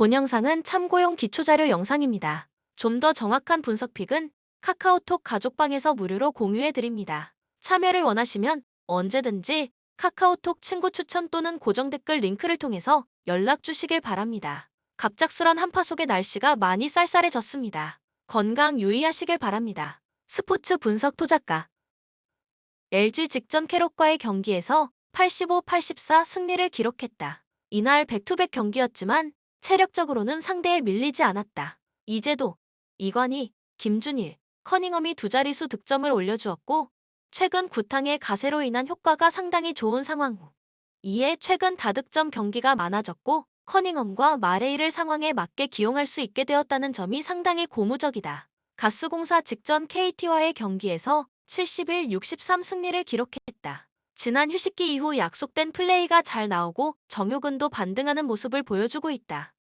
본 영상은 참고용 기초자료 영상입니다. 좀 더 정확한 분석 픽은 카카오톡 가족방에서 무료로 공유해 드립니다. 참여를 원하시면 언제든지 카카오톡 친구 추천 또는 고정 댓글 링크를 통해서 연락 주시길 바랍니다. 갑작스런 한파 속에 날씨가 많이 쌀쌀해졌습니다. 건강 유의하시길 바랍니다. 스포츠 분석 토작가 LG 직전 캐롯과의 경기에서 85-84 승리를 기록했다. 이날 백투백 경기였지만 체력적으로는 상대에 밀리지 않았다. 이제도 이관희, 김준일, 커닝엄이 두 자릿수 득점을 올려주었고 최근 구탕의 가세로 인한 효과가 상당히 좋은 상황 후 이에 최근 다득점 경기가 많아졌고 커닝엄과 마레이를 상황에 맞게 기용할 수 있게 되었다는 점이 상당히 고무적이다. 가스공사 직전 KT와의 경기에서 71-63 승리를 기록했다. 지난 휴식기 이후 약속된 플레이가 잘 나오고 정효근도 반등하는 모습을 보여주고 있다.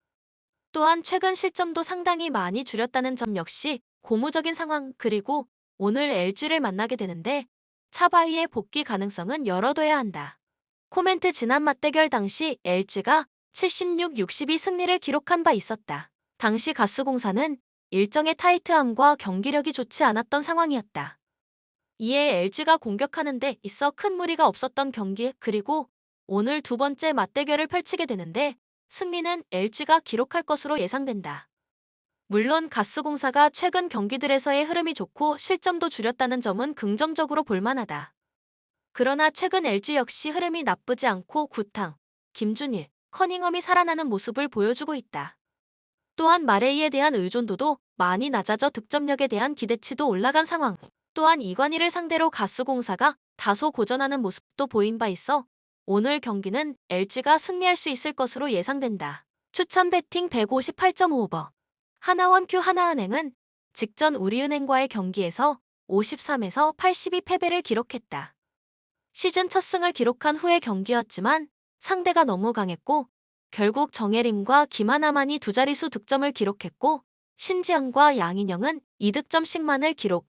또한 최근 실점도 상당히 많이 줄였다는 점 역시 고무적인 상황 그리고 오늘 LG를 만나게 되는데 차바이의 복귀 가능성은 열어둬야 한다. 코멘트 지난 맞대결 당시 LG가 76-62 승리를 기록한 바 있었다. 당시 가스공사는 일정의 타이트함과 경기력이 좋지 않았던 상황이었다. 이에 LG가 공격하는 데 있어 큰 무리가 없었던 경기 그리고 오늘 두 번째 맞대결을 펼치게 되는데 승리는 LG가 기록할 것으로 예상된다. 물론 가스공사가 최근 경기들에서의 흐름이 좋고 실점도 줄였다는 점은 긍정적으로 볼만하다. 그러나 최근 LG 역시 흐름이 나쁘지 않고 구탕, 김준일, 커닝엄이 살아나는 모습을 보여주고 있다. 또한 마레이에 대한 의존도도 많이 낮아져 득점력에 대한 기대치도 올라간 상황. 또한 이관희를 상대로 가스공사가 다소 고전하는 모습도 보인 바 있어 오늘 경기는 LG가 승리할 수 있을 것으로 예상된다. 추천 배팅 158.5버 하나원 큐 하나은행은 직전 우리은행과의 경기에서 53에서 82 패배를 기록했다. 시즌 첫 승을 기록한 후의 경기였지만 상대가 너무 강했고 결국 정예림과 김하나만이 두 자릿수 득점을 기록했고 신지영과 양인영은 2득점씩만을 기록.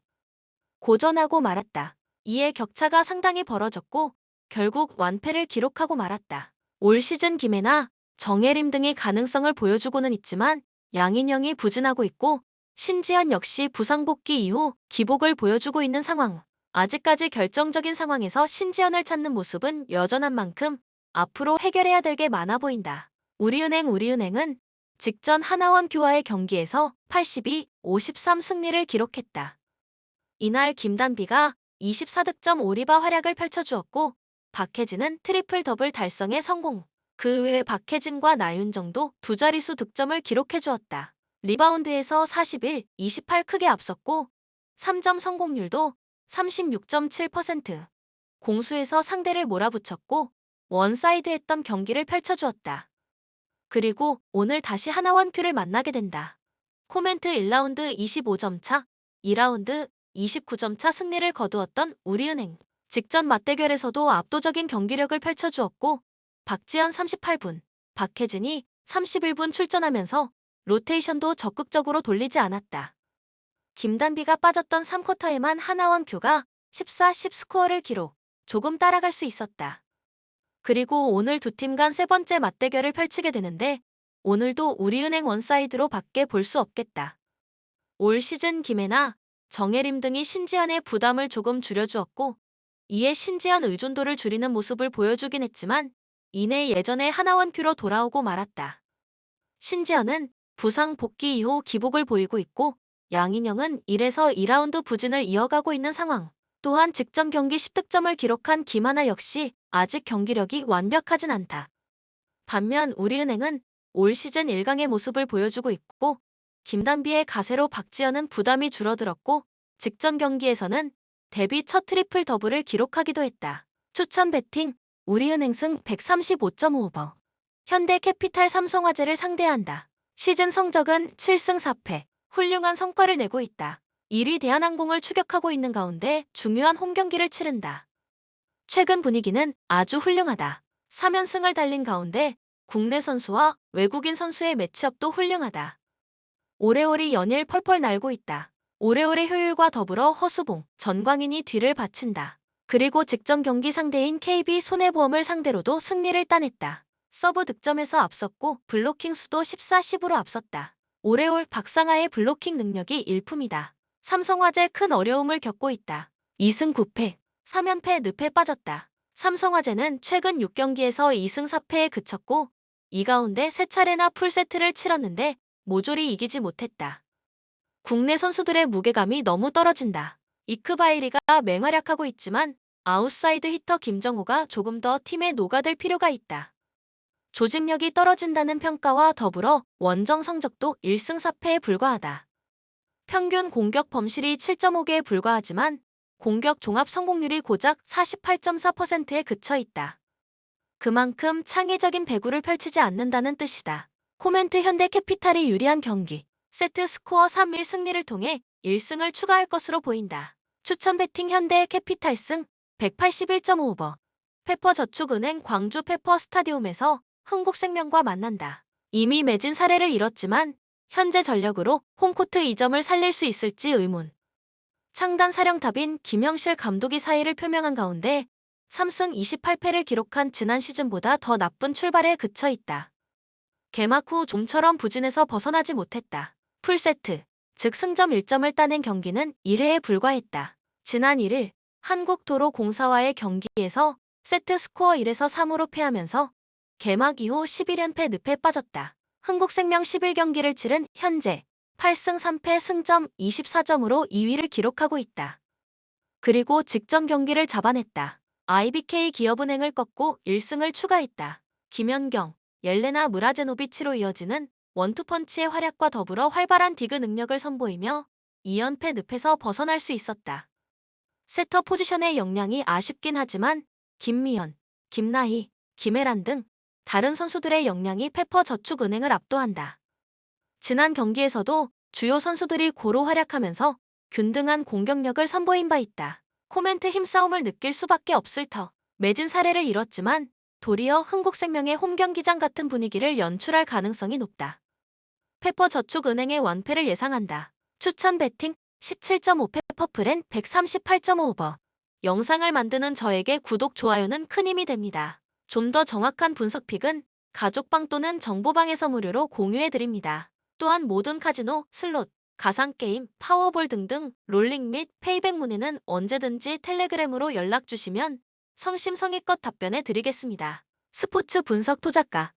고전하고 말았다. 이에 격차가 상당히 벌어졌고 결국 완패를 기록하고 말았다. 올 시즌 김혜나, 정예림 등이 가능성을 보여주고는 있지만 양인영이 부진하고 있고 신지현 역시 부상 복귀 이후 기복을 보여주고 있는 상황. 아직까지 결정적인 상황에서 신지현을 찾는 모습은 여전한 만큼 앞으로 해결해야 될 게 많아 보인다. 우리은행 우리은행은 직전 하나원 큐와의 경기에서 82, 53 승리를 기록했다. 이날 김단비가 24득점 5리바 활약을 펼쳐주었고 박혜진은 트리플 더블 달성에 성공. 그 외에 박혜진과 나윤정도 두 자릿수 득점을 기록해주었다. 리바운드에서 41, 28 크게 앞섰고 3점 성공률도 36.7%. 공수에서 상대를 몰아붙였고 원사이드 했던 경기를 펼쳐주었다. 그리고 오늘 다시 하나원 큐를 만나게 된다. 코멘트 1라운드 25점 차, 2라운드 29점 차 승리를 거두었던 우리은행. 직전 맞대결에서도 압도적인 경기력을 펼쳐주었고 박지현 38분, 박혜진이 31분 출전하면서 로테이션도 적극적으로 돌리지 않았다. 김단비가 빠졌던 3쿼터에만 하나원 큐가 14, 10 스코어를 기록, 조금 따라갈 수 있었다. 그리고 오늘 두 팀 간 세 번째 맞대결을 펼치게 되는데 오늘도 우리은행 원사이드로 밖에 볼 수 없겠다. 올 시즌 김혜나, 정혜림 등이 신지현의 부담을 조금 줄여주었고 이에 신지현 의존도를 줄이는 모습을 보여주긴 했지만 이내 예전에 하나원 큐로 돌아오고 말았다. 신지현은 부상 복귀 이후 기복을 보이고 있고 양인영은 1에서 2라운드 부진을 이어가고 있는 상황. 또한 직전 경기 10득점을 기록한 김하나 역시 아직 경기력이 완벽하진 않다. 반면 우리은행은 올 시즌 1강의 모습을 보여주고 있고 김단비의 가세로 박지현은 부담이 줄어들었고 직전 경기에서는 데뷔 첫 트리플 더블을 기록하기도 했다. 추천 배팅 우리은행 승 135.5번 현대캐피탈 삼성화재를 상대한다. 시즌 성적은 7승 4패 훌륭한 성과를 내고 있다. 1위 대한항공을 추격하고 있는 가운데 중요한 홈경기를 치른다. 최근 분위기는 아주 훌륭하다. 3연승을 달린 가운데 국내 선수와 외국인 선수의 매치업도 훌륭하다. 오래오래 연일 펄펄 날고 있다. 오래오래 효율과 더불어 허수봉, 전광인이 뒤를 바친다. 그리고 직전 경기 상대인 KB 손해보험을 상대로도 승리를 따냈다. 서브 득점에서 앞섰고 블로킹 수도 14, 10으로 앞섰다. 오레올 박상아의 블로킹 능력이 일품이다. 삼성화재 큰 어려움을 겪고 있다. 2승 9패, 3연패 늪에 빠졌다. 삼성화재는 최근 6경기에서 2승 4패에 그쳤고 이 가운데 세 차례나 풀세트를 치렀는데 모조리 이기지 못했다. 국내 선수들의 무게감이 너무 떨어진다. 이크바이리가 맹활약하고 있지만 아웃사이드 히터 김정호가 조금 더 팀에 녹아들 필요가 있다. 조직력이 떨어진다는 평가와 더불어 원정 성적도 1승 4패에 불과하다. 평균 공격 범실이 7.5개에 불과하지만 공격 종합 성공률이 고작 48.4%에 그쳐 있다. 그만큼 창의적인 배구를 펼치지 않는다는 뜻이다. 코멘트 현대 캐피탈이 유리한 경기. 세트 스코어 3-1 승리를 통해 1승을 추가할 것으로 보인다. 추천 배팅 현대 캐피탈 승 181.5버. 페퍼저축은행 광주 페퍼 스타디움에서 흥국생명과 만난다. 이미 맺은 사례를 잃었지만 현재 전력으로 홈코트 이점을 살릴 수 있을지 의문. 창단 사령탑인 김영실 감독이 사의를 표명한 가운데 3승 28패를 기록한 지난 시즌보다 더 나쁜 출발에 그쳐 있다. 개막 후 좀처럼 부진에서 벗어나지 못했다. 풀세트, 즉 승점 1점을 따낸 경기는 1회에 불과했다. 지난 1일 한국도로공사와의 경기에서 세트 스코어 1에서 3으로 패하면서 개막 이후 11연패 늪에 빠졌다. 흥국생명 11경기를 치른 현재 8승 3패 승점 24점으로 2위를 기록하고 있다. 그리고 직전 경기를 잡아냈다. IBK 기업은행을 꺾고 1승을 추가했다. 김연경, 옐레나 무라제노비치로 이어지는 원투펀치의 활약과 더불어 활발한 디그 능력을 선보이며 2연패 늪에서 벗어날 수 있었다. 세터 포지션의 역량이 아쉽긴 하지만 김미연, 김나희, 김혜란 등 다른 선수들의 역량이 페퍼 저축은행을 압도한다. 지난 경기에서도 주요 선수들이 고루 활약하면서 균등한 공격력을 선보인 바 있다. 코멘트 힘싸움을 느낄 수밖에 없을 터. 매진 사례를 잃었지만 도리어 흥국생명의 홈경기장 같은 분위기를 연출할 가능성이 높다. 페퍼저축은행의 완패를 예상한다. 추천 배팅 17.5패 퍼플엔 138.5버. 영상을 만드는 저에게 구독, 좋아요는 큰 힘이 됩니다. 좀 더 정확한 분석픽은 가족방 또는 정보방에서 무료로 공유해드립니다. 또한 모든 카지노, 슬롯, 가상게임, 파워볼 등등 롤링 및 페이백 문의는 언제든지 텔레그램으로 연락 주시면 성심성의껏 답변해 드리겠습니다. 스포츠 분석 토작가